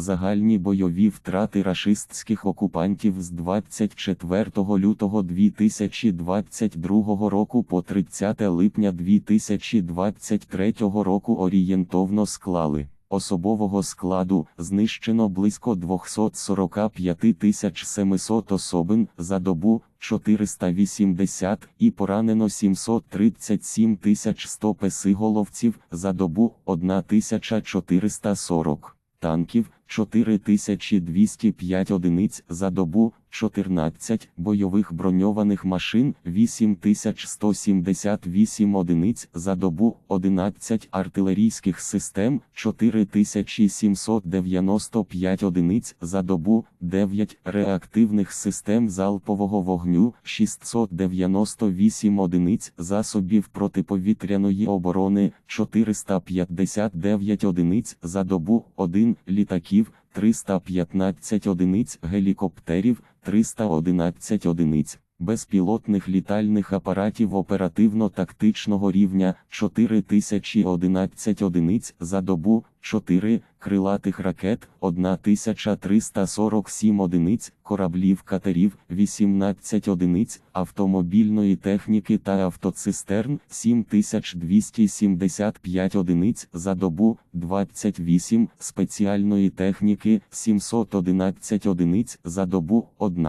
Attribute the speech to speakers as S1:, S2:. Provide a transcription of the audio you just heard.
S1: Загальні бойові втрати рашистських окупантів з 24 лютого 2022 року по 30 липня 2023 року орієнтовно склали. Особового складу знищено близько 245 700 особин за добу 480 і поранено 737 100 песиголовців за добу 1440 танків 4205 одиниць за добу, 14 бойових броньованих машин 8178 одиниць за добу, 11 артилерійських систем 4795 одиниць за добу, 9 реактивних систем залпового вогню 698 одиниць засобів протиповітряної оборони 459 одиниць за добу, 1 літаків 315 одиниць гелікоптерів, 311 одиниць безпілотних літальних апаратів оперативно-тактичного рівня 4011 одиниць за добу, 4 крилатих ракет, 1347 одиниць, кораблів катерів, 18 одиниць, автомобільної техніки та автоцистерн, 7275 одиниць за добу, 28 спеціальної техніки, 711 одиниць за добу, 1.